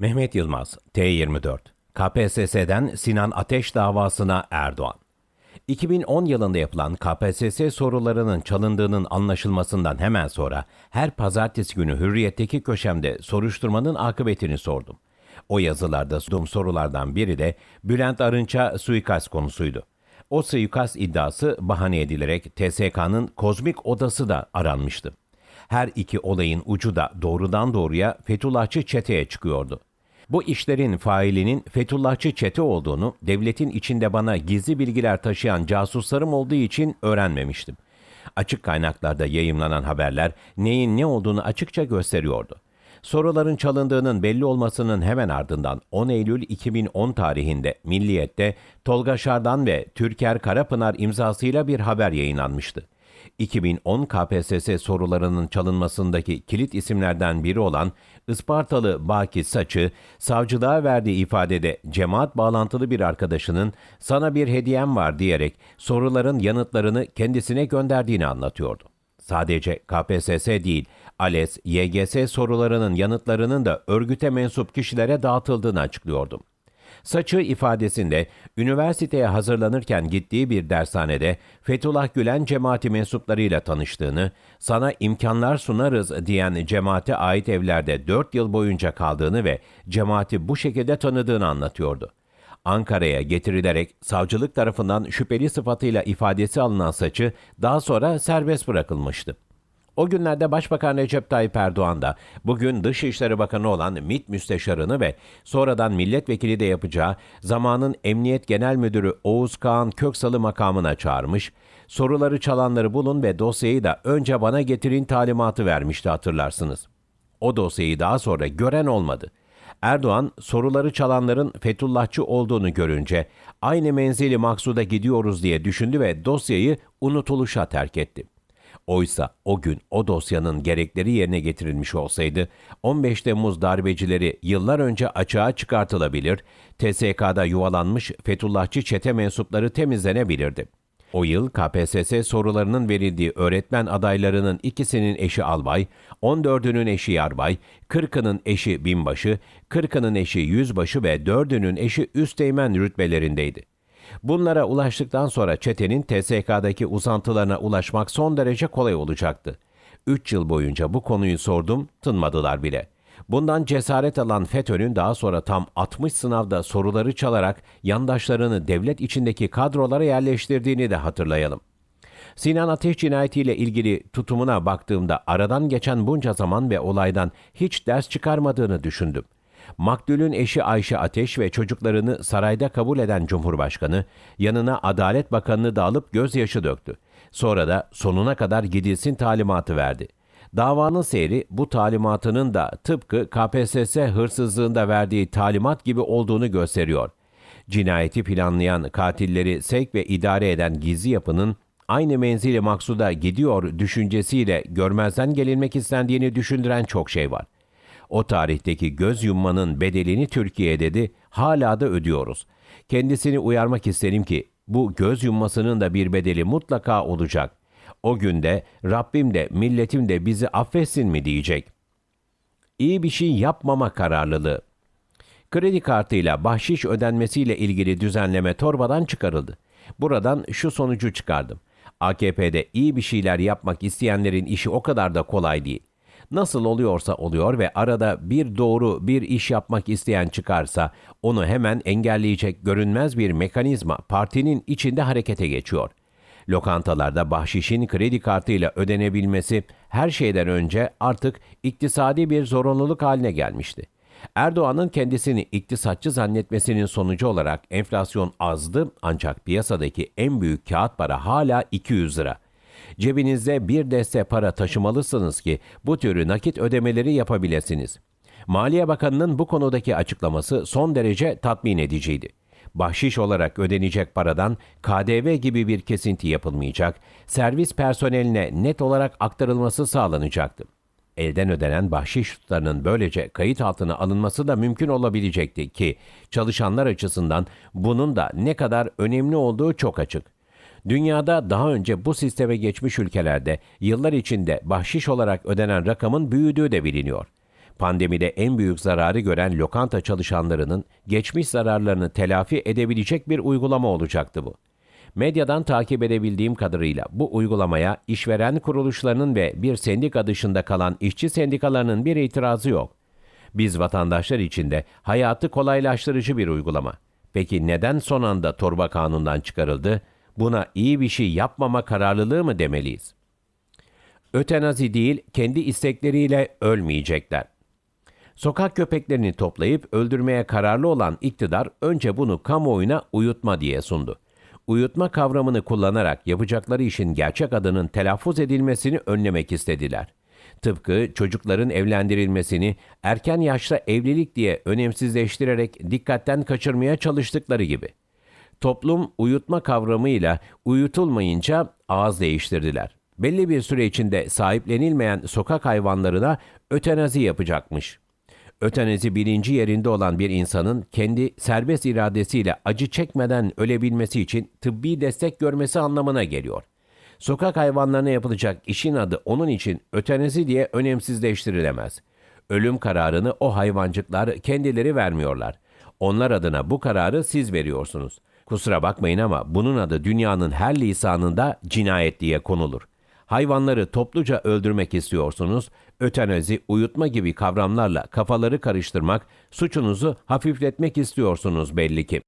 Mehmet Yılmaz, T24. KPSS'den Sinan Ateş davasına Erdoğan. 2010 yılında yapılan KPSS sorularının çalındığının anlaşılmasından hemen sonra her pazartesi günü Hürriyet'teki köşemde soruşturmanın akıbetini sordum. O yazılarda sunduğum sorulardan biri de Bülent Arınç'a suikast konusuydu. O suikast iddiası bahane edilerek TSK'nın kozmik odası da aranmıştı. Her iki olayın ucu da doğrudan doğruya Fethullahçı çeteye çıkıyordu. Bu işlerin failinin Fethullahçı çete olduğunu devletin içinde bana gizli bilgiler taşıyan casuslarım olduğu için öğrenmemiştim. Açık kaynaklarda yayımlanan haberler neyin ne olduğunu açıkça gösteriyordu. Soruların çalındığının belli olmasının hemen ardından 10 Eylül 2010 tarihinde Milliyet'te Tolga Şardan ve Türker Karapınar imzasıyla bir haber yayınlanmıştı. 2010 KPSS sorularının çalınmasındaki kilit isimlerden biri olan Ispartalı Baki Saçı, savcılığa verdiği ifadede cemaat bağlantılı bir arkadaşının sana bir hediyem var diyerek soruların yanıtlarını kendisine gönderdiğini anlatıyordu. Sadece KPSS değil, ALES, YGS sorularının yanıtlarının da örgüte mensup kişilere dağıtıldığını açıklıyordu. Saçı ifadesinde üniversiteye hazırlanırken gittiği bir dershanede Fethullah Gülen cemaati mensuplarıyla tanıştığını, sana imkanlar sunarız diyen cemaate ait evlerde 4 yıl boyunca kaldığını ve cemaati bu şekilde tanıdığını anlatıyordu. Ankara'ya getirilerek savcılık tarafından şüpheli sıfatıyla ifadesi alınan saçı daha sonra serbest bırakılmıştı. O günlerde Başbakan Recep Tayyip Erdoğan da bugün Dışişleri Bakanı olan MİT Müsteşarını ve sonradan milletvekili de yapacağı zamanın Emniyet Genel Müdürü Oğuz Kağan Köksal'ı makamına çağırmış, soruları çalanları bulun ve dosyayı da önce bana getirin talimatı vermişti hatırlarsınız. O dosyayı daha sonra gören olmadı. Erdoğan soruları çalanların Fethullahçı olduğunu görünce aynı menzili maksuda gidiyoruz diye düşündü ve dosyayı unutuluşa terk etti. Oysa o gün o dosyanın gerekleri yerine getirilmiş olsaydı 15 Temmuz darbecileri yıllar önce açığa çıkartılabilir, TSK'da yuvalanmış Fethullahçı çete mensupları temizlenebilirdi. O yıl KPSS sorularının verildiği öğretmen adaylarının ikisinin eşi albay, 14'ünün eşi yarbay, 40'ının eşi binbaşı, 40'ının eşi yüzbaşı ve 4'ünün eşi üsteğmen rütbelerindeydi. Bunlara ulaştıktan sonra çetenin TSK'daki uzantılarına ulaşmak son derece kolay olacaktı. 3 yıl boyunca bu konuyu sordum, tınmadılar bile. Bundan cesaret alan FETÖ'nün daha sonra tam 60 sınavda soruları çalarak yandaşlarını devlet içindeki kadrolara yerleştirdiğini de hatırlayalım. Sinan Ateş cinayetiyle ilgili tutumuna baktığımda aradan geçen bunca zaman ve olaydan hiç ders çıkarmadığını düşündüm. Maktulün eşi Ayşe Ateş ve çocuklarını sarayda kabul eden Cumhurbaşkanı yanına Adalet Bakanı'nı da alıp gözyaşı döktü. Sonra da sonuna kadar gidilsin talimatı verdi. Davanın seyri bu talimatının da tıpkı KPSS hırsızlığında verdiği talimat gibi olduğunu gösteriyor. Cinayeti planlayan katilleri sevk ve idare eden gizli yapının aynı menzili maksuda gidiyor düşüncesiyle görmezden gelinmek istendiğini düşündüren çok şey var. O tarihteki göz yummanın bedelini Türkiye dedi, hala da ödüyoruz. Kendisini uyarmak isterim ki bu göz yummasının da bir bedeli mutlaka olacak. O günde Rabbim de milletim de bizi affetsin mi diyecek. İyi bir şey yapmama kararlılığı. Kredi kartıyla bahşiş ödenmesiyle ilgili düzenleme torbadan çıkarıldı. Buradan şu sonucu çıkardım. AKP'de iyi bir şeyler yapmak isteyenlerin işi o kadar da kolay değil. Nasıl oluyorsa oluyor ve arada bir doğru bir iş yapmak isteyen çıkarsa onu hemen engelleyecek görünmez bir mekanizma partinin içinde harekete geçiyor. Lokantalarda bahşişin kredi kartıyla ödenebilmesi her şeyden önce artık iktisadi bir zorunluluk haline gelmişti. Erdoğan'ın kendisini iktisatçı zannetmesinin sonucu olarak enflasyon azdı ancak piyasadaki en büyük kağıt para hala 200 lira. Cebinizde bir deste para taşımalısınız ki bu türü nakit ödemeleri yapabilirsiniz. Maliye Bakanı'nın bu konudaki açıklaması son derece tatmin ediciydi. Bahşiş olarak ödenecek paradan KDV gibi bir kesinti yapılmayacak, servis personeline net olarak aktarılması sağlanacaktı. Elden ödenen bahşiş tutarının böylece kayıt altına alınması da mümkün olabilecekti ki çalışanlar açısından bunun da ne kadar önemli olduğu çok açık. Dünyada daha önce bu sisteme geçmiş ülkelerde yıllar içinde bahşiş olarak ödenen rakamın büyüdüğü de biliniyor. Pandemide en büyük zararı gören lokanta çalışanlarının geçmiş zararlarını telafi edebilecek bir uygulama olacaktı bu. Medyadan takip edebildiğim kadarıyla bu uygulamaya işveren kuruluşlarının ve bir sendika dışında kalan işçi sendikalarının bir itirazı yok. Biz vatandaşlar için de hayatı kolaylaştırıcı bir uygulama. Peki neden son anda torba kanundan çıkarıldı? Buna iyi bir şey yapmama kararlılığı mı demeliyiz? Ötenazi değil, kendi istekleriyle ölmeyecekler. Sokak köpeklerini toplayıp öldürmeye kararlı olan iktidar önce bunu kamuoyuna uyutma diye sundu. Uyutma kavramını kullanarak yapacakları işin gerçek adının telaffuz edilmesini önlemek istediler. Tıpkı çocukların evlendirilmesini erken yaşta evlilik diye önemsizleştirerek dikkatten kaçırmaya çalıştıkları gibi. Toplum uyutma kavramıyla uyutulmayınca ağız değiştirdiler. Belli bir süre içinde sahiplenilmeyen sokak hayvanlarına ötenazi yapacakmış. Ötenazi bilinci yerinde olan bir insanın kendi serbest iradesiyle acı çekmeden ölebilmesi için tıbbi destek görmesi anlamına geliyor. Sokak hayvanlarına yapılacak işin adı onun için ötenazi diye önemsizleştirilemez. Ölüm kararını o hayvancıklar kendileri vermiyorlar. Onlar adına bu kararı siz veriyorsunuz. Kusura bakmayın ama bunun adı dünyanın her lisanında cinayet diye konulur. Hayvanları topluca öldürmek istiyorsunuz, ötenazi, uyutma gibi kavramlarla kafaları karıştırmak, suçunuzu hafifletmek istiyorsunuz belli ki.